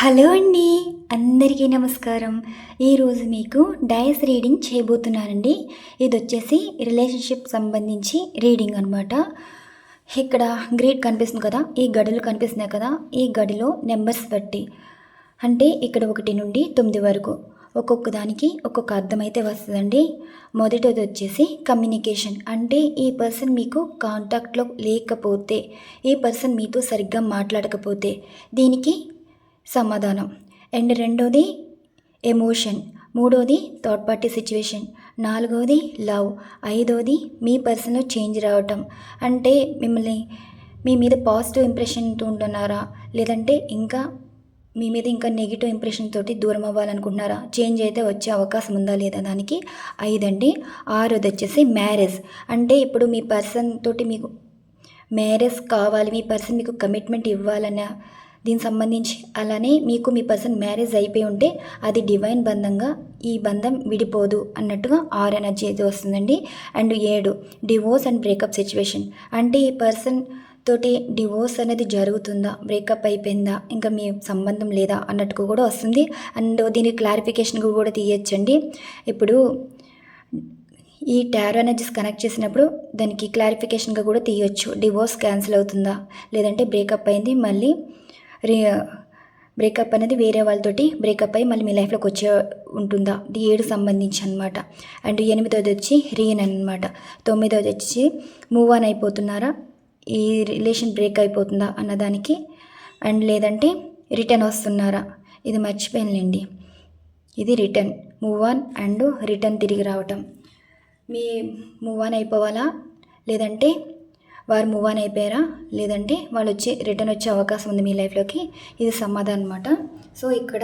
Hello అండి అందరికీ నమస్కారం. ఈరోజు మీకు డైస్ రీడింగ్ చేయబోతున్నానండి. ఇది వచ్చేసి రిలేషన్షిప్ సంబంధించి రీడింగ్ అనమాట ఇక్కడ గ్రేట్ కనిపిస్తుంది కదా ఈ గడులు కనిపిస్తున్నాయి కదా ఈ గడిలో నెంబర్స్ బట్టి. అంటే ఇక్కడ ఒకటి నుండి తొమ్మిది వరకు. ఒక్కొక్క దానికి ఒక్కొక్క అర్థం అయితే వస్తుందండి. మొదటిది వచ్చేసి కమ్యూనికేషన్. అంటే ఈ పర్సన్ మీకు కాంటాక్ట్లో లేకపోతే ఈ పర్సన్ మీతో సరిగ్గా మాట్లాడకపోతే దీనికి సమాధానం. అండ్ రెండోది ఎమోషన్. మూడోది థర్డ్ పార్టీ సిచ్యువేషన్. నాలుగోది లవ్. ఐదోది మీ పర్సన్లో చేంజ్ రావటం. అంటే మిమ్మల్ని మీ మీద పాజిటివ్ ఇంప్రెషన్తో ఉంటున్నారా? లేదంటే ఇంకా మీ మీద ఇంకా నెగిటివ్ ఇంప్రెషన్ తోటి దూరం అవ్వాలనుకుంటున్నారా? చేంజ్ అయితే వచ్చే అవకాశం ఉందా లేదా దానికి? ఐదండి ఆరోది వచ్చేసి మ్యారేజ్. అంటే ఇప్పుడు మీ పర్సన్ తోటి మీకు మ్యారేజ్ కావాలి మీ పర్సన్ మీకు కమిట్మెంట్ ఇవ్వాలన్న దీనికి సంబంధించి అలానే మీకు మీ పర్సన్ మ్యారేజ్ అయిపోయి ఉంటే అది డివైన్ బంధంగా ఈ బంధం విడిపోదు అన్నట్టుగా ఆరు ఎనర్జీ అయితే వస్తుందండి. అండ్ ఏడు డివోర్స్ అండ్ బ్రేకప్ సిచ్యువేషన్. అంటే ఈ పర్సన్ తోటి డివోర్స్ అనేది జరుగుతుందా బ్రేకప్ అయిపోయిందా ఇంకా మీ సంబంధం లేదా అన్నట్టుగా కూడా వస్తుంది. అండ్ దీనికి క్లారిఫికేషన్ కూడా తీయచ్చండి. ఇప్పుడు ఈ టారో ఎనర్జీస్ కనెక్ట్ చేసినప్పుడు దానికి క్లారిఫికేషన్గా కూడా తీయొచ్చు. డివోర్స్ క్యాన్సిల్ అవుతుందా లేదంటే బ్రేకప్ అయింది మళ్ళీ రే బ్రేకప్ అనేది వేరే వాళ్ళతోటి బ్రేకప్ అయ్యి మళ్ళీ మీ లైఫ్లోకి వచ్చే ఉంటుందా? ఇది ఏడు సంబంధించి అనమాట అండ్ ఎనిమిదోది వచ్చి రీన్ అనమాట తొమ్మిదోది వచ్చి మూవ్ ఆన్ అయిపోతున్నారా? ఈ రిలేషన్ బ్రేక్ అయిపోతుందా అన్నదానికి అండ్ లేదంటే రిటర్న్ వస్తున్నారా? ఇది మర్చిపోయానులేండి. ఇది return move on and return తిరిగి రావటం. మీ మూవ్ ఆన్ అయిపోవాలా? లేదంటే వారు మూవ్ ఆన్ అయిపోయారా? లేదంటే వాళ్ళు వచ్చి రిటర్న్ వచ్చే అవకాశం ఉంది మీ లైఫ్లోకి ఇది సమాధానం అనమాట సో ఇక్కడ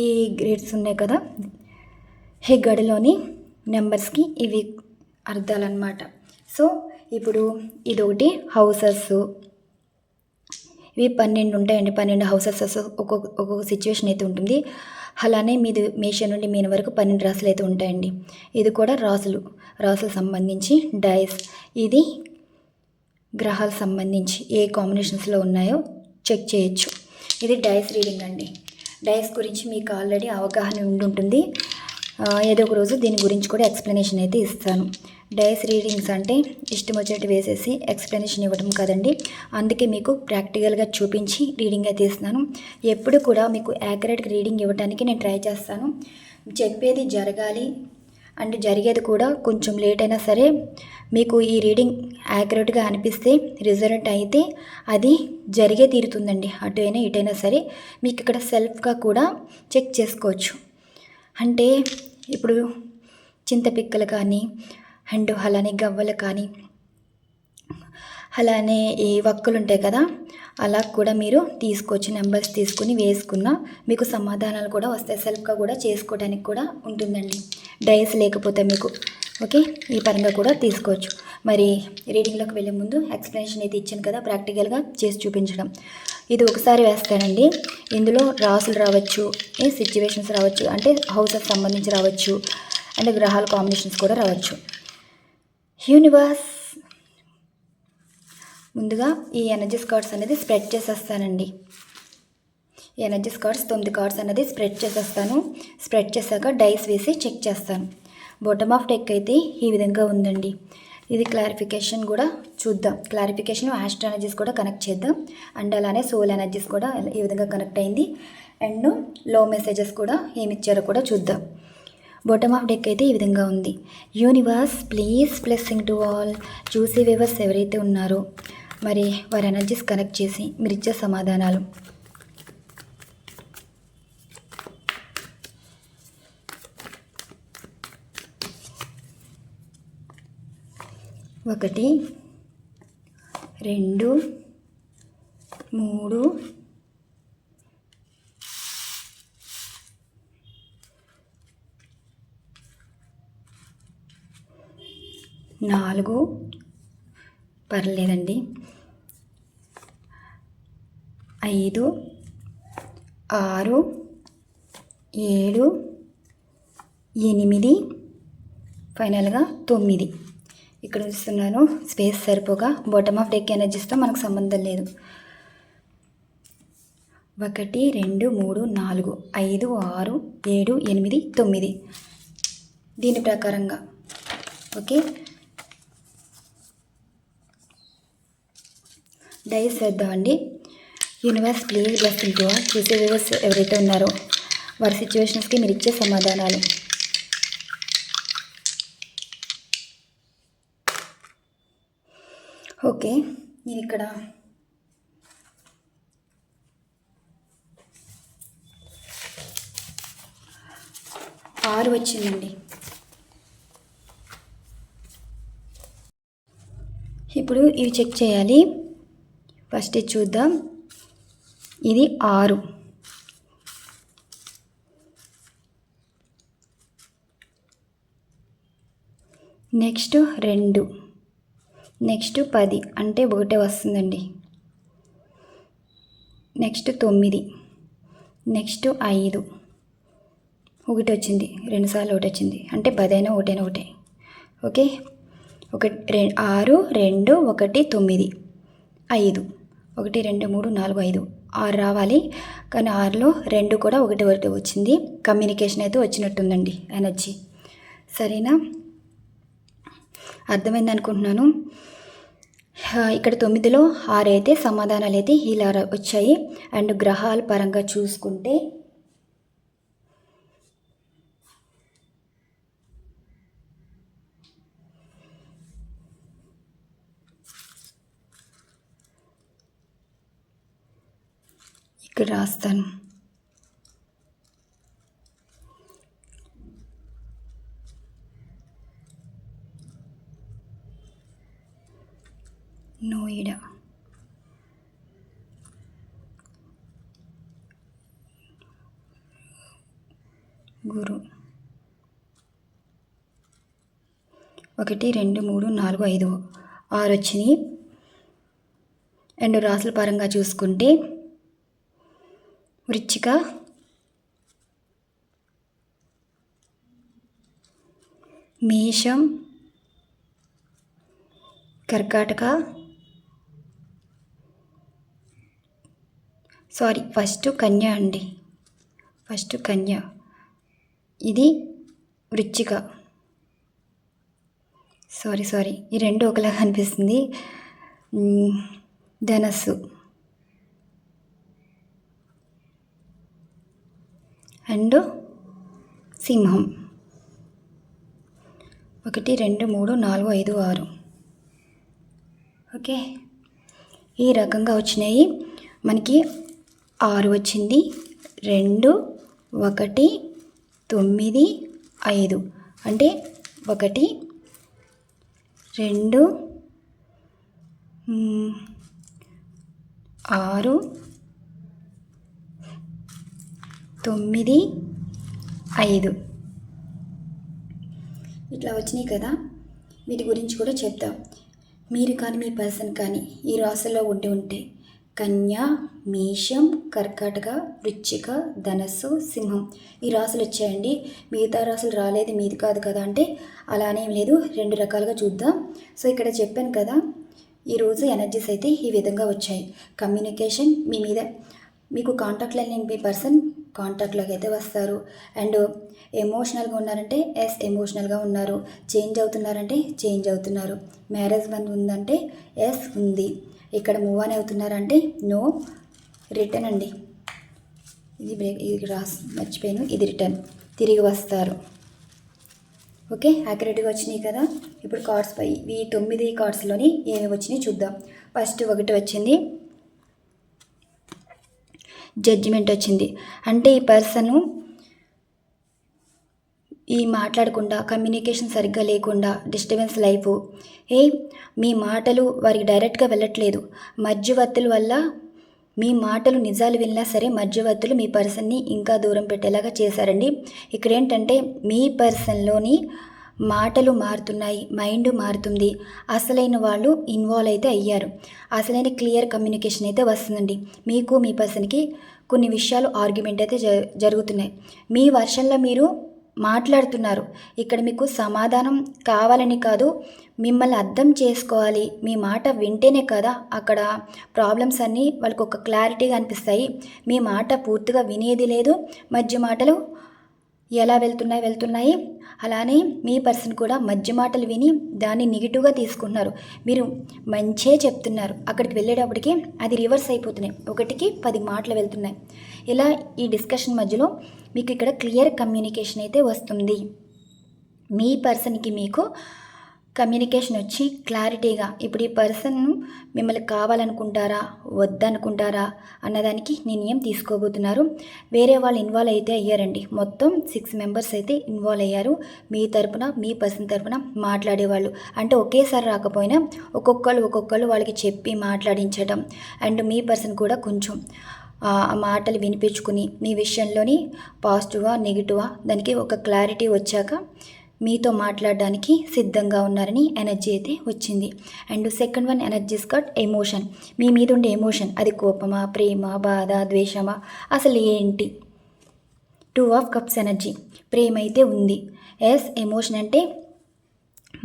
ఈ గ్రేడ్స్ ఉన్నాయి కదా? హే గడిలోని నెంబర్స్కి ఇవి అర్థాలన్నమాట. సో ఇప్పుడు ఇదొకటి హౌసెస్ ఇవి పన్నెండు ఉంటాయండి. పన్నెండు హౌసెస్ ఒక్కొక్క ఒక్కొక్క సిచ్యువేషన్ అయితే ఉంటుంది. అలానే మీది మేష నుండి మీన వరకు పన్నెండు రాసులు అయితే ఉంటాయండి. ఇది కూడా రాసులు. రాసులు సంబంధించి డైస్ ఇది గ్రహాలు సంబంధించి ఏ కాంబినేషన్స్లో ఉన్నాయో చెక్ చేయొచ్చు. ఇది డైస్ రీడింగ్ అండి. డైస్ గురించి మీకు ఆల్రెడీ అవగాహన ఉండుంటుంది. ఏదో ఒక రోజు దీని గురించి కూడా ఎక్స్ప్లెనేషన్ అయితే ఇస్తాను. డైస్ రీడింగ్స్ అంటే ఇష్టం వచ్చినట్టు వేసేసి ఎక్స్ప్లెనేషన్ ఇవ్వడం కదండి. అందుకే మీకు ప్రాక్టికల్గా చూపించి రీడింగ్ అయితే ఇస్తున్నాను. ఎప్పుడు కూడా మీకు యాక్యురేట్గా రీడింగ్ ఇవ్వడానికి నేను ట్రై చేస్తాను. చెప్పేది జరగాలి అండ్ జరిగేది కూడా కొంచెం లేట్ అయినా సరే మీకు ఈ రీడింగ్ యాక్యురేట్గా అనిపిస్తే రిజల్ట్ అయితే అది జరిగే తీరుతుందండి. అటు అయినా ఇటైనా సరే మీకు ఇక్కడ సెల్ఫ్గా కూడా చెక్ చేసుకోవచ్చు. అంటే ఇప్పుడు చింతపిక్కలు కానీ అండ్ అలానే గవ్వలు కానీ అలానే ఈ వక్కులు ఉంటాయి కదా అలా కూడా మీరు తీసుకోవచ్చు నెంబర్స్ తీసుకుని వేసుకున్న మీకు సమాధానాలు కూడా వస్తాయి. సెల్ఫ్గా కూడా చేసుకోవడానికి కూడా ఉంటుందండి. డైస్ లేకపోతే మీకు ఓకే? ఈ పరంగా కూడా తీసుకోవచ్చు. మరి రీడింగ్లోకి వెళ్ళే ముందు ఎక్స్ప్లెనేషన్ అయితే ఇచ్చాను కదా ప్రాక్టికల్గా చేసి చూపించడం. ఇది ఒకసారి వేస్తానండి. ఇందులో రాసులు రావచ్చు ఏ సిచ్యువేషన్స్ రావచ్చు అంటే హౌసెస్ సంబంధించి రావచ్చు అండ్ గ్రహాల కాంబినేషన్స్ కూడా రావచ్చు. యూనివర్స్! ముందుగా ఈ ఎనర్జీస్ కార్డ్స్ అనేది స్ప్రెడ్ చేసేస్తానండి. ఈ స్కార్డ్స్ కార్డ్స్ తొమ్మిది కార్డ్స్ అనేది స్ప్రెడ్ చేసేస్తాను. స్ప్రెడ్ చేశాక డైస్ వేసి చెక్ చేస్తాను. బాటమ్ ఆఫ్ డెక్ అయితే ఈ విధంగా ఉందండి. ఇది క్లారిఫికేషన్ కూడా చూద్దాం. క్లారిఫికేషన్ ఆస్ట్రో ఎనర్జీస్ కూడా కనెక్ట్ చేద్దాం. అండ్ అలానే సోల్ ఎనర్జీస్ కూడా ఈ విధంగా కనెక్ట్ అయింది. అండ్లో మెసేజెస్ కూడా ఏమి ఇచ్చారో కూడా చూద్దాం. బాటమ్ ఆఫ్ డెక్ అయితే ఈ విధంగా ఉంది. Universe please blessing to all చూసే వేవర్స్ ఎవరైతే ఉన్నారో మరి వారి ఎనర్జీస్ కనెక్ట్ చేసి మీరు ఇచ్చే సమాధానాలు. ఒకటి రెండు మూడు నాలుగు పర్లేదండి. ఐదు ఆరు ఏడు ఎనిమిది ఫైనల్గా తొమ్మిది. ఇక్కడ చూస్తున్నాను స్పేస్ సరిపోగా బాటమ్ ఆఫ్ డెక్ ఎనర్జీస్తో మనకు సంబంధం లేదు. ఒకటి రెండు మూడు నాలుగు ఐదు ఆరు ఏడు ఎనిమిది తొమ్మిది. దీని ప్రకారంగా ఓకే? డైస్ వేద్దామండి. యూనివర్స్ ప్లీజ్ బ్లెస్సింగ్ టు చూసే వ్యూవర్స్ ఎవరైతే ఉన్నారో వారి సిచ్యువేషన్స్కి మీరు ఇచ్చే సమాధానాలు ఓకే నేను ఇక్కడ ఆరు వచ్చిందండి. ఇప్పుడు ఇవి చెక్ చేయాలి. ఫస్ట్ ఇది చూద్దాం. ఇది ఆరు. నెక్స్ట్ రెండు. నెక్స్ట్ పది అంటే ఒకటే వస్తుందండి. నెక్స్ట్ తొమ్మిది. నెక్స్ట్ ఐదు. ఒకటి వచ్చింది. రెండుసార్లు ఒకటి వచ్చింది. అంటే పదైనా ఒకటైనా ఒకటే. ఓకే? ఒకటి రె ఆరు రెండు ఒకటి తొమ్మిది. ఐదు. ఒకటి రెండు మూడు నాలుగు ఐదు. ఆరు రావాలి. కానీ ఆరులో రెండు కూడా ఒకటి ఒకటి వచ్చింది. కమ్యూనికేషన్ అయితే వచ్చినట్టుందండి ఎనర్జీ. సరేనా? అర్థమైంది అనుకుంటున్నాను. ఇక్కడ తొమ్మిదిలో ఆరు అయితే సమాధానాలు అయితే ఇలా వచ్చాయి. అండ్ గ్రహాల పరంగా చూసుకుంటే ఇక్కడ రాస్తాను. నోయిడా గురు. ఒకటి రెండు మూడు నాలుగు ఐదు ఆరు వచ్చినాయి అండ్ రాసుల పరంగా చూసుకుంటే వృచ్చిక మేషం. కర్కాటక. సారీ ఫస్ట్ కన్య అండి. ఫస్ట్ కన్య. ఇది వృచ్చిక. సారీ సారీ ఈ రెండు ఒకలాగా అనిపిస్తుంది. ధనస్సు. అండ్ సింహం. ఒకటి రెండు మూడు నాలుగు ఐదు ఆరు. ఓకే? ఈ రకంగా వచ్చినాయి. మనకి ఆరు వచ్చింది. రెండు ఒకటి తొమ్మిది ఐదు. అంటే ఒకటి రెండు ఆరు తొమ్మిది ఐదు. ఇట్లా వచ్చినాయి కదా. వీటి గురించి కూడా చెప్తాం మీరు కానీ మీ పర్సన్ కానీ ఈ రాశుల్లో ఉండి ఉంటే కన్య మేషం కర్కాటక వృచ్చిక ధనస్సు సింహం ఈ రాసులు వచ్చాయండి. మిగతా రాశులు రాలేదు మీది కాదు కదా అంటే అలానే లేదు. రెండు రకాలుగా చూద్దాం. సో ఇక్కడ చెప్పాను కదా ఈరోజు ఎనర్జీస్ అయితే ఈ విధంగా వచ్చాయి. కమ్యూనికేషన్ మీ మీద మీకు కాంటాక్ట్లో లేని మీ పర్సన్ కాంటాక్ట్లోకి అయితే వస్తారు. అండ్ ఎమోషనల్గా ఉన్నారంటే ఎస్ ఎమోషనల్గా ఉన్నారు. చేంజ్ అవుతున్నారంటే చేంజ్ అవుతున్నారు. మ్యారేజ్ బంద్ ఉందంటే ఎస్ ఉంది. ఇక్కడ మూవ్ ఆన్ అవుతున్నారంటే నో రిటర్న్ అండి. ఇది బ్రేక్ ఇది రాస్ మర్చిపోయాను. ఇది రిటర్న్. తిరిగి వస్తారు. ఓకే? యాక్యురేట్గా వచ్చినాయి కదా? ఇప్పుడు కార్డ్స్ పై ఈ తొమ్మిది కార్డ్స్లోని ఏమి వచ్చినాయి చూద్దాం. ఫస్ట్ ఒకటి వచ్చింది జడ్జిమెంట్ వచ్చింది. అంటే ఈ పర్సను ఈ మాట్లాడకుండా కమ్యూనికేషన్ సరిగ్గా లేకుండా డిస్టర్బెన్స్ లైఫ్ ఏ మీ మాటలు వారికి డైరెక్ట్గా వెళ్ళట్లేదు. మధ్యవర్తుల వల్ల మీ మాటలు నిజాలు విన్నా సరే మధ్యవర్తులు మీ పర్సన్ని ఇంకా దూరం పెట్టేలాగా చేశారండి. ఇక్కడ ఏంటంటే మీ పర్సన్లోని మాటలు మారుతున్నాయి మైండ్ మారుతుంది. అసలైన వాళ్ళు ఇన్వాల్వ్ అయితే అయ్యారు. అసలైన క్లియర్ కమ్యూనికేషన్ అయితే వస్తుందండి. మీకు మీ పర్సన్కి కొన్ని విషయాలు ఆర్గ్యుమెంట్ అయితే జ జరుగుతున్నాయి. మీ వర్షన్లో మీరు మాట్లాడుతున్నారు. ఇక్కడ మీకు సమాధానం కావాలని కాదు మిమ్మల్ని అర్థం చేసుకోవాలి. మీ మాట వింటేనే కదా అక్కడ ప్రాబ్లమ్స్ అన్నీ వాళ్ళకి ఒక క్లారిటీగా అనిపిస్తాయి. మీ మాట పూర్తిగా వినేది లేదు. మధ్య మాటలు ఎలా వెళ్తున్నాయి వెళ్తున్నాయి? అలానే మీ పర్సన్ కూడా మధ్య మాటలు విని దాన్ని నెగిటివ్గా తీసుకుంటున్నారు. మీరు మంచే చెప్తున్నారు. అక్కడికి వెళ్ళేటప్పటికి అది రివర్స్ అయిపోతున్నాయి. ఒకటికి పది మాటలు వెళ్తున్నాయి. ఇలా ఈ డిస్కషన్ మధ్యలో మీకు ఇక్కడ క్లియర్ కమ్యూనికేషన్ అయితే వస్తుంది. మీ పర్సన్కి మీకు కమ్యూనికేషన్ వచ్చి క్లారిటీగా ఇప్పుడు ఈ పర్సన్ను మిమ్మల్ని కావాలనుకుంటారా వద్దనుకుంటారా అన్నదానికి నిర్ణయం తీసుకోబోతున్నారు. వేరే వాళ్ళు ఇన్వాల్వ్ అయితే అయ్యారండి. మొత్తం సిక్స్ మెంబర్స్ అయితే ఇన్వాల్వ్ అయ్యారు. మీ తరపున మీ పర్సన్ తరపున మాట్లాడేవాళ్ళు. అంటే ఒకేసారి రాకపోయినా ఒక్కొక్కరు ఒక్కొక్కరు వాళ్ళకి చెప్పి మాట్లాడించడం అండ్ మీ పర్సన్ కూడా కొంచెం ఆ మాటలు వినిపించుకుని మీ విషయంలోని పాజిటివా నెగిటివా దానికి ఒక క్లారిటీ వచ్చాక మీతో మాట్లాడడానికి సిద్ధంగా ఉన్నారని ఎనర్జీ అయితే వచ్చింది. And second one energies cut emotion. మీ మీద ఉండే ఎమోషన్. అది కోపమా ప్రేమ బాధ ద్వేషమా? అసలు ఏంటి? Two of cups energy. ప్రేమ అయితే ఉంది. ఎస్ ఎమోషన్ అంటే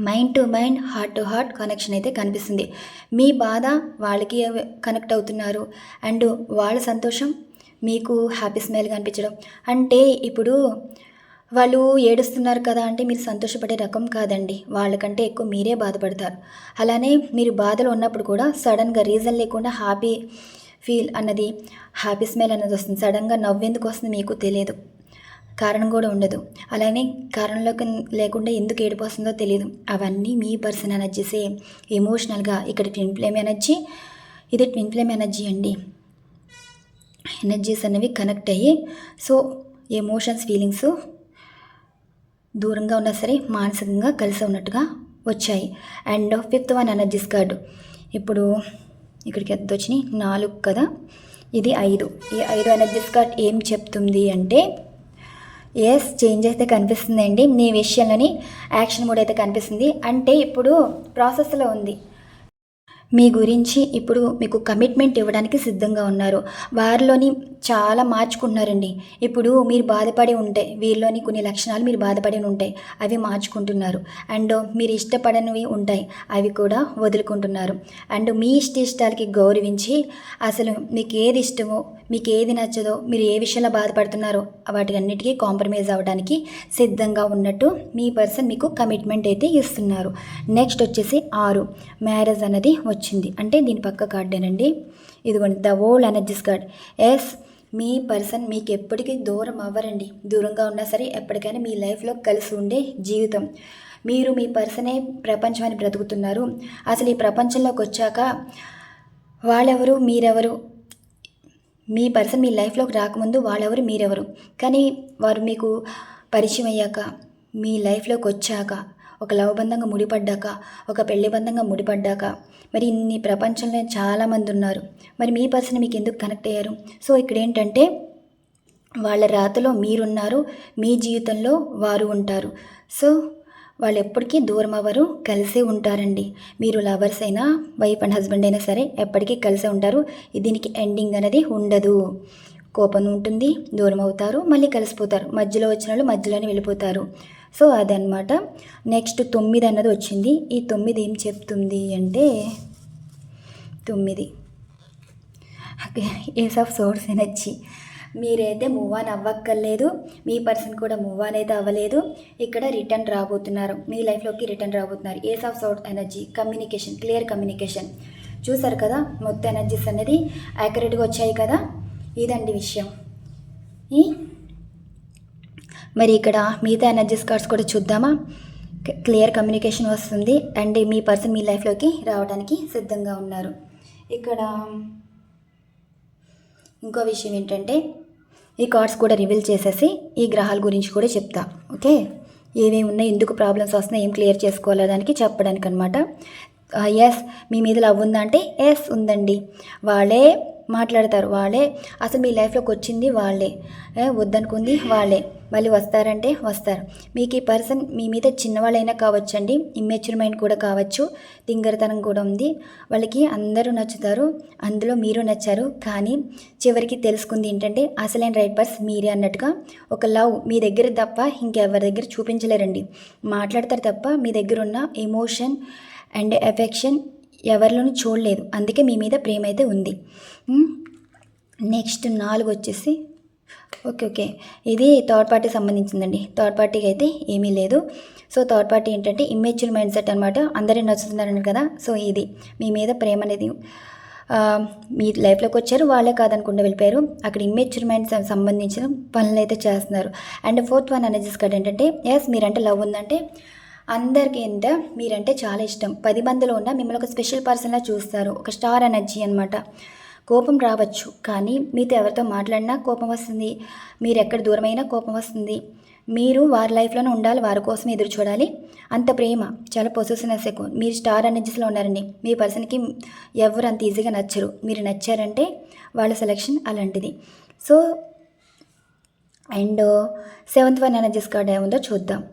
mind to mind heart to heart connection అయితే కనిపిస్తుంది. మీ బాధ వాళ్ళకి కనెక్ట్ అవుతున్నారు. అండ్ వాళ్ళ సంతోషం మీకు హ్యాపీ స్మైల్ కనిపించడం అంటే ఇప్పుడు వాళ్ళు ఏడుస్తున్నారు కదా అంటే మీరు సంతోషపడే రకం కాదండి. వాళ్ళకంటే ఎక్కువ మీరే బాధపడతారు. అలానే మీరు బాధలో ఉన్నప్పుడు కూడా సడన్గా రీజన్ లేకుండా హ్యాపీ ఫీల్ అన్నది హ్యాపీ స్మైల్ అన్నది వస్తుంది. సడన్గా నవ్వెందుకు వస్తుంది మీకు తెలియదు. కారణం కూడా ఉండదు. అలానే కారణంలోకి లేకుండా ఎందుకు ఏడుపు వస్తుందో తెలియదు అవన్నీ మీ పర్సన్ ఎనర్జీసే ఎమోషనల్గా ఇక్కడ ట్విన్ ఫ్లేమ్ ఎనర్జీ ఇది ట్విన్ ఫ్లేమ్ ఎనర్జీ అండి. ఎనర్జీస్ అనేవి కనెక్ట్ అయ్యి సో ఎమోషన్స్ ఫీలింగ్స్ దూరంగా ఉన్నా సరే మానసికంగా కలిసి ఉన్నట్టుగా వచ్చాయి. And fifth one energies card ఇప్పుడు ఇక్కడికి ఎంత వచ్చినాయి? నాలుగు కదా? ఇది ఐదు. ఈ ఐదు ఎనర్జీస్ కార్డ్ ఏం చెప్తుంది అంటే ఎస్ చేంజ్ అయితే కనిపిస్తుందండి. నీ విషయంలోని యాక్షన్ మూడ్ అయితే కనిపిస్తుంది. అంటే ఇప్పుడు ప్రాసెస్లో ఉంది. మీ గురించి ఇప్పుడు మీకు కమిట్మెంట్ ఇవ్వడానికి సిద్ధంగా ఉన్నారు. వారిలోని చాలా మార్చుకుంటున్నారండి. ఇప్పుడు మీరు బాధపడి ఉంటే వీరిలోని కొన్ని లక్షణాలు మీరు బాధపడి ఉంటాయి అవి మార్చుకుంటున్నారు. అండ్ మీరు ఇష్టపడనివి ఉంటాయి అవి కూడా వదులుకుంటున్నారు. అండ్ మీ ఇష్ట ఇష్టాలకి గౌరవించి అసలు మీకు ఏది ఇష్టమో మీకు ఏది నచ్చదో మీరు ఏ విషయంలో బాధపడుతున్నారో వాటి అన్నిటికీ కాంప్రమైజ్ అవ్వడానికి సిద్ధంగా ఉన్నట్టు మీ పర్సన్ మీకు కమిట్మెంట్ అయితే ఇస్తున్నారు. నెక్స్ట్ వచ్చేసి ఆరు. మ్యారేజ్ అన్నది వచ్చింది. అంటే దీని పక్క కార్డేనండి ఇదిగోండి the old energies card yes me person మీకు ఎప్పటికీ దూరం అవ్వరండి. దూరంగా ఉన్నా సరే ఎప్పటికైనా మీ లైఫ్లో కలిసి ఉండే జీవితం. మీరు మీ పర్సనే ప్రపంచం అని బ్రతుకుతున్నారు. అసలు ఈ ప్రపంచంలోకి వచ్చాక వాళ్ళెవరు మీరెవరు? మీ పర్సన్ మీ లైఫ్లోకి రాకముందు వాళ్ళెవరు మీరెవరు? కానీ వారు మీకు పరిచయం అయ్యాక మీ లైఫ్లోకి వచ్చాక ఒక లవ్ బంధంగా ముడిపడ్డాక ఒక పెళ్ళి బంధంగా ముడిపడ్డాక మరి ఇన్ని ప్రపంచంలో చాలామంది ఉన్నారు. మరి మీ పర్సన్ మీకు ఎందుకు కనెక్ట్ అయ్యారు? సో ఇక్కడ ఏంటంటే వాళ్ళ రాతలో మీరున్నారు మీ జీవితంలో వారు ఉంటారు. సో వాళ్ళు ఎప్పటికీ దూరం అవ్వరు కలిసే ఉంటారండి. మీరు లవర్స్ అయినా వైఫ్ అండ్ హస్బెండ్ అయినా సరే ఎప్పటికీ కలిసే ఉంటారు. దీనికి ఎండింగ్ అనేది ఉండదు. కోపం ఉంటుంది దూరం అవుతారు మళ్ళీ కలిసిపోతారు. మధ్యలో వచ్చిన వాళ్ళు మధ్యలోనే వెళ్ళిపోతారు. సో అదనమాట నెక్స్ట్ తొమ్మిది అన్నది వచ్చింది. ఈ తొమ్మిది ఏం చెప్తుంది అంటే తొమ్మిది. Ace of swords energy. మీరైతే మూవ్ ఆన్ అవ్వక్కర్లేదు. మీ పర్సన్ కూడా మూవ్ ఆన్ అయితే అవ్వలేదు. ఇక్కడ రిటర్న్ రాబోతున్నారు. మీ లైఫ్లోకి రిటర్న్ రాబోతున్నారు. Ace of swords energy. Communication clear communication చూసారు కదా? మొత్తం ఎనర్జీస్ అనేది యాక్యురేట్గా వచ్చాయి కదా? ఇదండి విషయం. ఈ మరి ఇక్కడ మిగతా ఎనర్జీస్ కార్డ్స్ కూడా చూద్దామా? క్లియర్ కమ్యూనికేషన్ వస్తుంది. అండ్ మీ పర్సన్ మీ లైఫ్లోకి రావడానికి సిద్ధంగా ఉన్నారు. ఇక్కడ ఇంకో విషయం ఏంటంటే ఈ కార్డ్స్ కూడా రివీల్ చేసేసి ఈ గ్రహాల గురించి కూడా చెప్తా. ఓకే? ఏమేమి ఉన్నాయి ఎందుకు ప్రాబ్లమ్స్ వస్తున్నాయి ఏం క్లియర్ చేసుకోవాలో దానికి చెప్పడానికి అనమాట ఎస్ మీ మీద లవ్ ఉందా అంటే ఎస్ ఉందండి. వాళ్ళే మాట్లాడతారు వాళ్ళే. అసలు మీ లైఫ్లోకి వచ్చింది వాళ్ళే. వద్దనుకుంది వాళ్ళే. మళ్ళీ వస్తారంటే వస్తారు. మీకు ఈ పర్సన్ మీ మీద చిన్నవాళ్ళైనా కావచ్చండి. ఇమ్మెచ్యూర్ మైండ్ కూడా కావచ్చు. తింగరతనం కూడా ఉంది. వాళ్ళకి అందరూ నచ్చుతారు. అందులో మీరు నచ్చారు. కానీ చివరికి తెలుసుకుంది ఏంటంటే అసలైన రైట్ పర్స్ మీరే అన్నట్టుగా ఒక లవ్ మీ దగ్గర తప్ప ఇంకెవరి దగ్గర చూపించలేరండి. మాట్లాడతారు తప్ప మీ దగ్గర ఉన్న ఎమోషన్ అండ్ ఎఫెక్షన్ ఎవరిలోనూ చూడలేదు. అందుకే మీ మీద ప్రేమ అయితే ఉంది నెక్స్ట్ నాలుగు వచ్చేసి ఓకే ఓకే. ఇది థర్డ్ పార్టీ సంబంధించిందండి. థర్డ్ పార్టీకి అయితే ఏమీ లేదు. సో థర్డ్ పార్టీ ఏంటంటే ఇమ్మెచ్యూర్ మైండ్ సెట్ అనమాట అందరూ నచ్చుతున్నారని కదా? సో ఇది మీ మీద ప్రేమ అనేది. మీ లైఫ్లోకి వచ్చారు వాళ్ళే కాదనుకుంటూ వెళ్ళిపోయారు. అక్కడ ఇమ్మెచ్యూర్ మైండ్ సంబంధించిన పనులు అయితే చేస్తున్నారు. And fourth one energies card ఏంటంటే ఎస్ మీరంటే లవ్ ఉందంటే అందరికీ ఏంట మీరంటే చాలా ఇష్టం. పది మందిలో ఉన్న మిమ్మల్ని ఒక స్పెషల్ పర్సన్లా చూస్తారు. ఒక స్టార్ ఎనర్జీ అనమాట కోపం రావచ్చు. కానీ మీతో ఎవరితో మాట్లాడినా కోపం వస్తుంది. మీరు ఎక్కడ దూరమైనా కోపం వస్తుంది. మీరు వారి లైఫ్లోనే ఉండాలి. వారి కోసం ఎదురు చూడాలి. అంత ప్రేమ. చాలా పొసెసినెస్ ఎక్కువ. మీరు స్టార్ ఎనర్జీస్లో ఉన్నారండి. మీ పర్సన్కి ఎవరు అంత ఈజీగా నచ్చరు. మీరు నచ్చారంటే వాళ్ళ సెలెక్షన్ అలాంటిది. So and seventh one energies card ఏముందో చూద్దాం.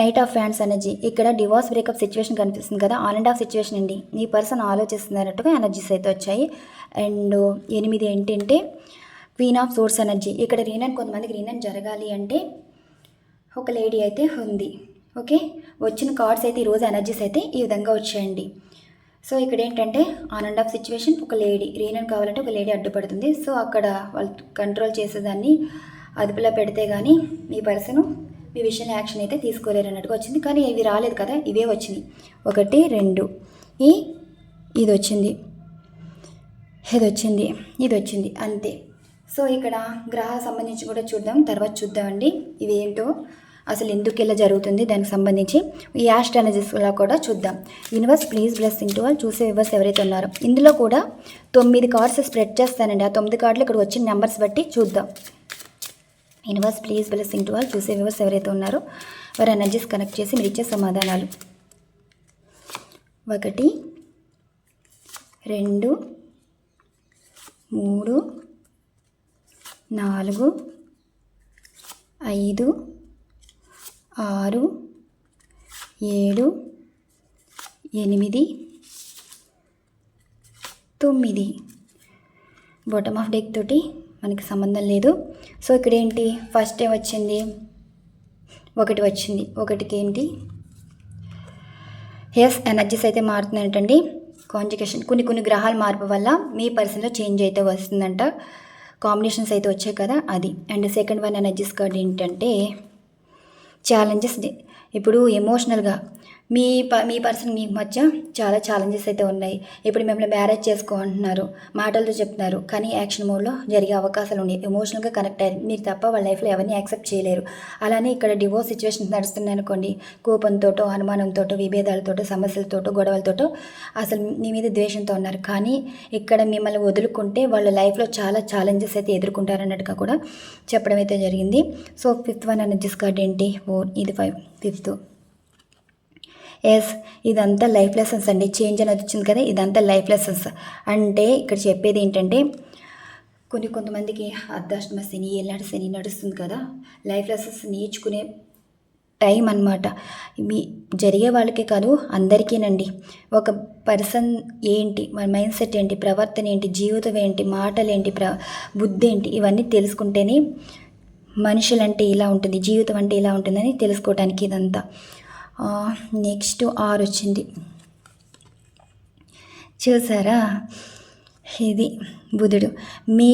నైట్ ఆఫ్ ఫ్యాన్స్ ఎనర్జీ ఇక్కడ డివోర్స్ బ్రేకప్ సిచ్యువేషన్ కనిపిస్తుంది కదా ఆన్ అండ్ ఆఫ్ సిచ్యువేషన్ అండి. ఈ పర్సన్ ఆలోచిస్తున్నట్టుగా ఎనర్జీస్ అయితే వచ్చాయి. అండ్ ఎనిమిది ఏంటంటే క్వీన్ ఆఫ్ సోర్స్ ఎనర్జీ. ఇక్కడ రీనన్ కొంతమందికి రీనన్ జరగాలి అంటే ఒక లేడీ అయితే ఉంది. ఓకే? వచ్చిన కార్డ్స్ అయితే ఈరోజు ఎనర్జీస్ అయితే ఈ విధంగా వచ్చాయండి. సో ఇక్కడ ఏంటంటే ఆన్ అండ్ ఆఫ్ సిచ్యువేషన్ ఒక లేడీ. రీనన్ కావాలంటే ఒక లేడీ అడ్డుపడుతుంది. సో అక్కడ వాళ్ళు కంట్రోల్ చేసేదాన్ని అదుపులో పెడితే కానీ మీ పర్సన్ మీ విషయంలో యాక్షన్ అయితే తీసుకోలేరు అన్నట్టుగా వచ్చింది. కానీ ఇవి రాలేదు కదా ఇవే వచ్చినాయి. ఒకటి రెండు. ఈ ఇది వచ్చింది ఇది వచ్చింది ఇది వచ్చింది అంతే. సో ఇక్కడ గ్రహాల సంబంధించి కూడా చూద్దాం. తర్వాత చూద్దామండి. ఇవేంటో అసలు ఎందుకు ఇలా జరుగుతుంది దానికి సంబంధించి ఈ యాస్ట్ కూడా చూద్దాం. యూనివర్స్ ప్లీజ్ బ్లెస్సింగ్ టు వాళ్ళు చూసే వివర్స్ ఎవరైతే ఉన్నారో. ఇందులో కూడా తొమ్మిది కార్డ్స్ స్ప్రెడ్ చేస్తానండి. ఆ తొమ్మిది కార్డులు ఇక్కడ వచ్చిన నెంబర్స్ బట్టి చూద్దాం. Universe please blessing to all చూసే వ్యూవర్స్ ఎవరైతే ఉన్నారో వారి ఎనర్జీస్ కనెక్ట్ చేసి మీరు ఇచ్చే సమాధానాలు. ఒకటి రెండు మూడు నాలుగు ఐదు ఆరు ఏడు ఎనిమిది తొమ్మిది. బాటమ్ ఆఫ్ డెక్ తోటి మనకి సంబంధం లేదు. సో ఇక్కడ ఏంటి ఫస్ట్ ఏం వచ్చింది? ఒకటి వచ్చింది. ఒకటికి ఏంటి ఎస్ ఎనర్జీస్ అయితే మారుతున్నాయంటండి కాంజుకేషన్ కొన్ని కొన్ని గ్రహాల మార్పు వల్ల మీ పర్సన్లో చేంజ్ అయితే వస్తుందంట. కాంబినేషన్స్ అయితే వచ్చాయి కదా అది. And second one energies card ఏంటంటే ఛాలెంజెస్ ఇప్పుడు ఎమోషనల్గా మీ ప మీ పర్సన్ మీ మధ్య చాలా ఛాలెంజెస్ అయితే ఉన్నాయి. ఇప్పుడు మిమ్మల్ని మ్యారేజ్ చేసుకో అంటున్నారు మాటలతో చెప్తున్నారు. కానీ యాక్షన్ మోడ్లో జరిగే అవకాశాలు ఉన్నాయి. ఎమోషనల్గా కనెక్ట్ అయ్యారు. మీరు తప్ప వాళ్ళ లైఫ్లో ఎవరిని యాక్సెప్ట్ చేయలేరు. అలానే ఇక్కడ డివోర్స్ సిచ్యువేషన్ నడుస్తున్నాయనుకోండి కోపంతోటో అనుమానంతోటో విభేదాలతోటో సమస్యలతోటో గొడవలతోటో అసలు మీ మీద ద్వేషంతో ఉన్నారు. కానీ ఇక్కడ మిమ్మల్ని వదులుకుంటే వాళ్ళ లైఫ్లో చాలా ఛాలెంజెస్ అయితే ఎదుర్కొంటారన్నట్టుగా కూడా చెప్పడం అయితే జరిగింది. సో ఫిఫ్త్ వన్ అన్న కార్డ్ ఏంటి? ఓ ఇది ఫైవ్ ఫిఫ్త్ ఎస్ ఇదంతా లైఫ్ లెసన్స్ అండి. చేంజ్ అనేది వచ్చింది కదా ఇదంతా లైఫ్ లెసన్స్ అంటే ఇక్కడ చెప్పేది ఏంటంటే కొన్ని కొంతమందికి అర్ధాష్టమ శని ఏళ్ళనాటి శని నడుస్తుంది కదా. లైఫ్ లెసన్స్ నేర్చుకునే టైం అన్నమాట. మీ జరిగే వాళ్ళకే కాదు అందరికీనండి. ఒక పర్సన్ ఏంటి మన మైండ్ సెట్ ఏంటి ప్రవర్తన ఏంటి జీవితం ఏంటి మాటలు ఏంటి ప్ర బుద్ధి ఏంటి ఇవన్నీ తెలుసుకుంటేనే మనుషులంటే ఇలా ఉంటుంది జీవితం అంటే ఇలా ఉంటుందని తెలుసుకోవటానికి ఇదంతా. నెక్స్ట్ ఆర్ వచ్చింది. చూసారా? ఇది బుధుడు. మీ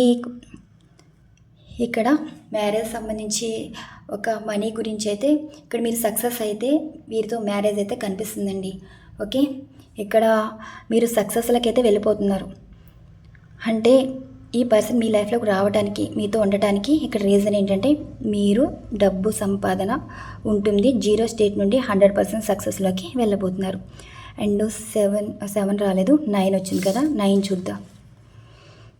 ఇక్కడ మ్యారేజ్ సంబంధించి ఒక మనీ గురించి అయితే ఇక్కడ మీరు సక్సెస్ అయితే వీరితో మ్యారేజ్ అయితే కనిపిస్తుందండి. ఓకే ఇక్కడ మీరు సక్సెస్లకి అయితే వెళ్ళిపోతున్నారు. అంటే ఈ పర్సన్ మీ లైఫ్లోకి రావడానికి మీతో ఉండటానికి ఇక్కడ రీజన్ ఏంటంటే మీరు డబ్బు సంపాదన ఉంటుంది. జీరో స్టేట్ నుండి హండ్రెడ్ పర్సెంట్ సక్సెస్లోకి వెళ్ళబోతున్నారు. అండ్ సెవెన్ సెవెన్ రాలేదు నైన్ వచ్చింది కదా నైన్ చూద్దాం.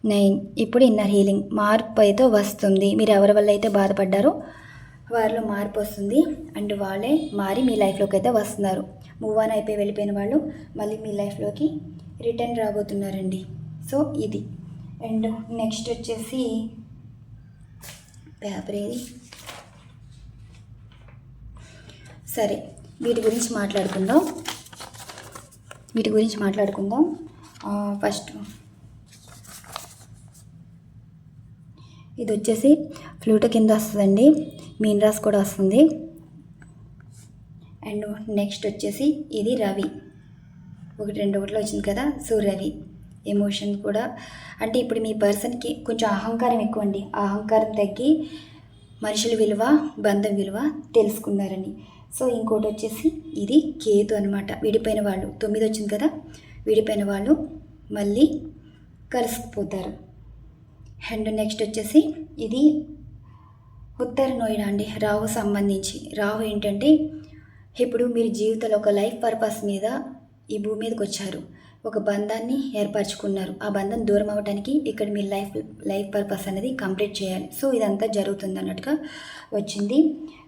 నైన్. ఇప్పుడు ఇన్నర్ హీలింగ్. మార్పు అయితే వస్తుంది. మీరు ఎవరి వల్ల అయితే బాధపడ్డారో వారిలో మార్పు వస్తుంది. అండ్ వాళ్ళే మారి మీ లైఫ్లోకి అయితే వస్తున్నారు. మూవ్ ఆన్ అయిపోయి వెళ్ళిపోయిన వాళ్ళు మళ్ళీ మీ లైఫ్లోకి రిటర్న్ రాబోతున్నారండి. సో ఇది. అండ్ నెక్స్ట్ వచ్చేసి పేపర్ ఏది? సరే వీటి గురించి మాట్లాడుకుందాం. వీటి గురించి మాట్లాడుకుందాం. ఫస్ట్ ఇది వచ్చేసి ఫ్లూట కింద వస్తుందండి. మీన్ రాస్ కూడా వస్తుంది. అండ్ నెక్స్ట్ వచ్చేసి ఇది రవి. ఒకటి రెండు ఒకటిలో వచ్చింది కదా సో రవి. ఎమోషన్ కూడా. అంటే ఇప్పుడు మీ పర్సన్కి కొంచెం అహంకారం ఎక్కువ అండి అహంకారం తగ్గి మనుషుల విలువ బంధం విలువ తెలుసుకున్నారని. సో ఇంకోటి వచ్చేసి ఇది కేతు అనమాట విడిపోయిన వాళ్ళు. తొమ్మిది వచ్చింది కదా? విడిపోయిన వాళ్ళు మళ్ళీ కలుసుకుపోతారు అండ్ నెక్స్ట్ వచ్చేసి ఇది ఉత్తర నోయిడా అండి. రాహు సంబంధించి. రాహు ఏంటంటే ఇప్పుడు మీరు జీవితంలో ఒక లైఫ్ పర్పస్ మీద ఈ భూమి మీదకి వచ్చారు ఒక బంధాన్ని ఏర్పరచుకున్నారు. ఆ బంధం దూరం అవ్వడానికి ఇక్కడ మీ లైఫ్ లైఫ్ పర్పస్ అనేది కంప్లీట్ చేయాలి. సో ఇదంతా జరుగుతుంది అన్నట్టుగా వచ్చింది.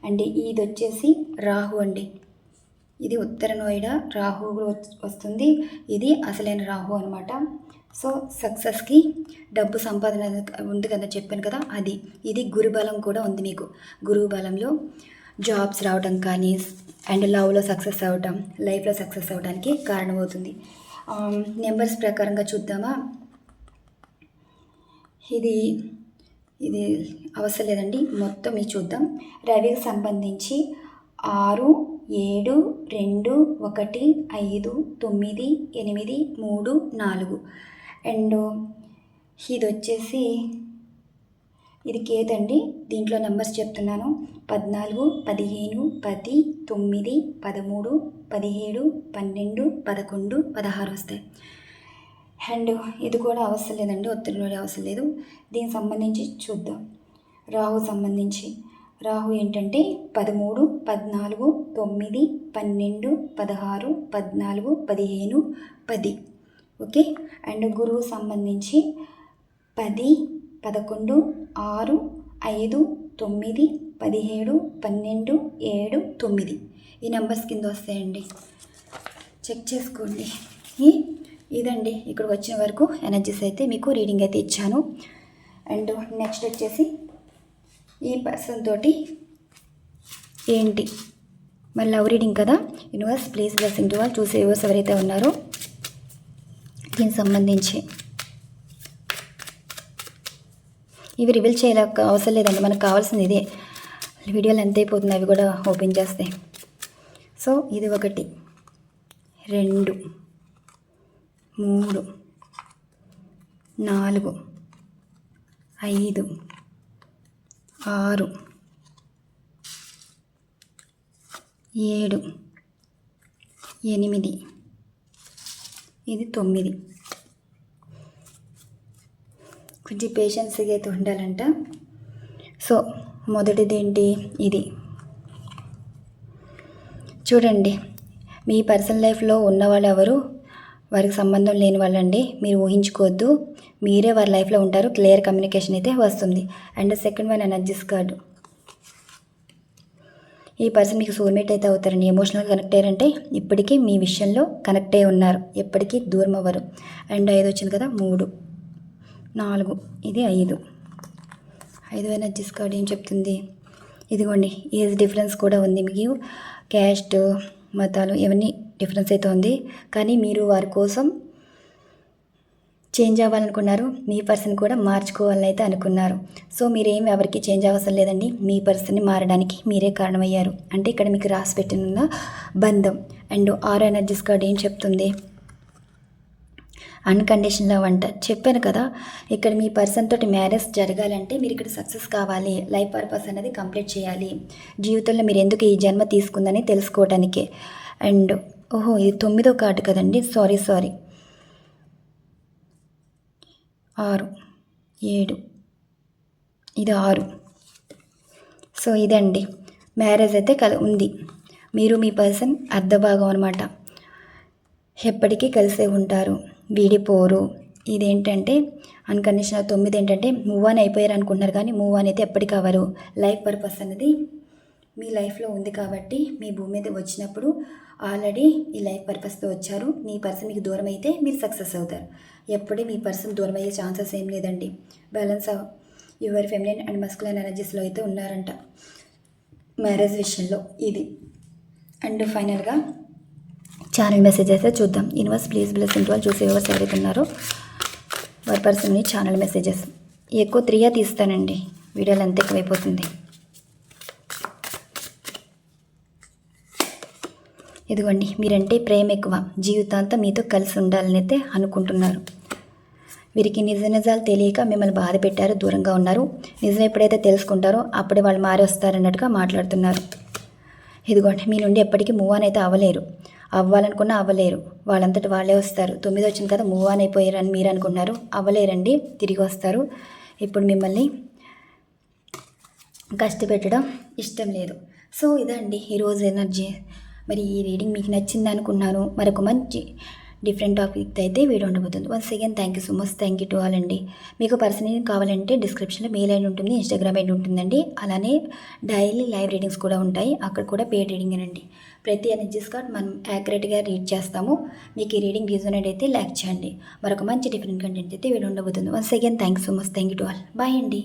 అండ్ ఇది వచ్చేసి రాహు అండి. ఇది ఉత్తర నోయిడా రాహు వస్తుంది. ఇది అసలైన రాహు అనమాట సో సక్సెస్కి డబ్బు సంపాదన ఉంది కదా చెప్పాను కదా అది. ఇది గురుబలం కూడా ఉంది మీకు. గురువు బలంలో జాబ్స్ రావడం కానీ అండ్ లవ్లో సక్సెస్ అవ్వటం లైఫ్లో సక్సెస్ అవ్వడానికి కారణమవుతుంది. Um, నెంబర్స్ ప్రకారంగా చూద్దామా? ఇది ఇది అవసరం లేదండి. మొత్తం ఇది చూద్దాం. రవికి సంబంధించి ఆరు ఏడు రెండు ఒకటి ఐదు తొమ్మిది ఎనిమిది మూడు నాలుగు. అండ్ ఇది వచ్చేసి ఇది కేదండి దీంట్లో నెంబర్స్ చెప్తున్నాను. పద్నాలుగు పదిహేను పది తొమ్మిది పదమూడు పదిహేడు పన్నెండు పదకొండు పదహారు వస్తాయి. అండ్ ఇది కూడా అవసరం లేదండి. ఒత్తిడి నుండి అవసరం లేదు. దీనికి సంబంధించి చూద్దాం. రాహు సంబంధించి. రాహు ఏంటంటే పదమూడు పద్నాలుగు తొమ్మిది పన్నెండు పదహారు పద్నాలుగు పదిహేను పది. ఓకే? అండ్ గురువు సంబంధించి పది పదకొండు ఆరు ఐదు తొమ్మిది పదిహేడు పన్నెండు ఏడు తొమ్మిది. ఈ నెంబర్స్ కింద వస్తాయండి. చెక్ చేసుకోండి. ఇదండి ఇక్కడికి వచ్చిన వరకు ఎనర్జీస్ అయితే మీకు రీడింగ్ అయితే ఇచ్చాను. అండ్ నెక్స్ట్ వచ్చేసి ఈ పర్సన్ తోటి ఏంటి? మరి లవ్ రీడింగ్ కదా? యూనివర్స్ ప్లీజ్ బ్లెస్సింగ్ టు వాళ్ళు చూసే యూవర్స్ ఎవరైతే ఉన్నారో దీనికి సంబంధించి. ఇవి రివీల్ చేయలేక అవసరం లేదండి. మనకు కావాల్సింది ఇదే. వీడియోలు ఎంత అయిపోతుంది అవి కూడా ఓపెన్ చేస్తే. సో ఇది ఒకటి. రెండు. మూడు. నాలుగు. ఐదు. ఆరు. ఏడు. ఎనిమిది. ఇది తొమ్మిది. కొంచెం పేషెన్స్గా అయితే ఉండాలంట. సో మొదటిది ఏంటి ఇది. చూడండి మీ పర్సనల్ లైఫ్లో ఉన్నవాళ్ళు ఎవరు వారికి సంబంధం లేని వాళ్ళండి. మీరు ఊహించుకోవద్దు. మీరే వారి లైఫ్లో ఉంటారు. క్లియర్ కమ్యూనికేషన్ అయితే వస్తుంది. And second one energies card ఈ పర్సన్ మీకు సోల్మేట్ అయితే అవుతారండి. ఎమోషనల్ కనెక్ట్ అయ్యారంటే ఇప్పటికీ మీ విషయంలో కనెక్ట్ అయి ఉన్నారు. ఎప్పటికీ దూరం అవ్వరు. అండ్ ఐదు వచ్చింది కదా మూడు. నాలుగు. ఇది ఐదు. ఐదు ఎనర్జీస్ కార్డ్ ఏం చెప్తుంది? ఇదిగోండి ఏజ్ డిఫరెన్స్ కూడా ఉంది మీకు. క్యాస్ట్ మతాలు ఇవన్నీ డిఫరెన్స్ అయితే ఉంది. కానీ మీరు వారి కోసం చేంజ్ అవ్వాలనుకున్నారు. మీ పర్సన్ కూడా మార్చుకోవాలని అయితే అనుకున్నారు. సో మీరేం ఎవరికి చేంజ్ అవసరం లేదండి. మీ పర్సన్ని మారడానికి మీరే కారణమయ్యారు. అంటే ఇక్కడ మీకు రాసి పెట్టిన బంధం. అండ్ ఆర్ ఎనర్జీస్ కార్డ్ ఏం చెప్తుంది? అన్కండిషన్ లవ్ అంట చెప్పాను కదా ఇక్కడ మీ పర్సన్ తోటి మ్యారేజ్ జరగాలంటే మీరు ఇక్కడ సక్సెస్ కావాలి లైఫ్ పర్పస్ అనేది కంప్లీట్ చేయాలి. జీవితంలో మీరు ఎందుకు ఈ జన్మ తీసుకుందని తెలుసుకోవడానికి అండ్ ఓహో ఇది తొమ్మిదో కార్డు కదండి సారీ సారీ. ఆరు ఏడు ఇది ఆరు. సో ఇదండి. మ్యారేజ్ అయితే కల ఉంది. మీరు మీ పర్సన్ అర్ధభాగం అనమాట ఎప్పటికీ కలిసే ఉంటారు. వీడిపోరు. ఇదేంటంటే అన్కండిషనల్ తొమ్మిది ఏంటంటే మూవ్ ఆన్ అయిపోయారు అనుకుంటున్నారు కానీ మూవ్ ఆన్ అయితే ఎప్పటికీ అవ్వరు. లైఫ్ పర్పస్ అనేది మీ లైఫ్లో ఉంది కాబట్టి మీ భూమి మీద వచ్చినప్పుడు ఆల్రెడీ ఈ లైఫ్ పర్పస్తో వచ్చారు. మీ పర్సన్ మీకు దూరం అయితే మీరు సక్సెస్ అవుతారు. ఎప్పుడూ మీ పర్సన్ దూరం అయ్యే ఛాన్సెస్ ఏం లేదండి. Balance your feminine and masculine ఎనర్జీస్లో అయితే ఉన్నారంట. మ్యారేజ్ విషయంలో ఇది. అండ్ ఫైనల్గా ఛానల్ మెసేజ్ అయితే చూద్దాం. యూనివర్స్ ప్లీజ్ బ్లెస్సింగ్ వాళ్ళు చూసే ఎవరు ఎవరైతే ఉన్నారో వారి పర్సన్ ఛానల్ మెసేజెస్ ఎక్కువ త్రీయా తీస్తానండి. వీడియోలు అంత ఎక్కువైపోతుంది. ఇదిగోండి మీరంటే ప్రేమ ఎక్కువ. జీవితాంతం మీతో కలిసి ఉండాలని అయితే అనుకుంటున్నారు. వీరికి నిజ నిజాలు తెలియక మిమ్మల్ని బాధ పెట్టారు దూరంగా ఉన్నారు. నిజం ఎప్పుడైతే తెలుసుకుంటారో అప్పుడే వాళ్ళు మారి వస్తారన్నట్టుగా మాట్లాడుతున్నారు. ఇదిగోండి మీ నుండి ఎప్పటికీ మూవ్ ఆన్ అయితే అవ్వలేరు. అవ్వాలనుకున్నా అవ్వలేరు. వాళ్ళంతటి వాళ్ళే వస్తారు. తొమ్మిది వచ్చింది కదా మూవ్ ఆన్ అయిపోయారని మీరు అనుకుంటున్నారు. అవ్వలేరండి. తిరిగి వస్తారు. ఇప్పుడు మిమ్మల్ని కష్టపెట్టడం ఇష్టం లేదు. సో ఇదండి ఈరోజు ఎనర్జీ. మరి ఈ రీడింగ్ మీకు నచ్చింది అనుకున్నాను. మరొక మంచి డిఫరెంట్ టాపిక్ అయితే వీడియో ఉండబోతుంది. Once again thank you so much. Thank you to all అండి. మీకు పర్సనల్ కావాలంటే డిస్క్రిప్షన్లో మెయిల్ ఐడి ఉంటుంది. ఇన్స్టాగ్రామ్ ఐడి ఉంటుందండి. అలానే డైలీ లైవ్ రీడింగ్స్ కూడా ఉంటాయి. అక్కడ కూడా పేడ్ రీడింగ్ అండి. ప్రతి ఎనర్జీస్ కార్డ్ మనం యాక్యురేట్గా రీడ్ చేస్తాము. మీకు ఈ రీడింగ్ రీజనెడ్ అయితే లైక్ చేయండి. మరొక మంచి డిఫరెంట్ కంటెంట్ అయితే వీడియో ఉండబోతుంది. Once again thanks so much thank you to all bye అండి.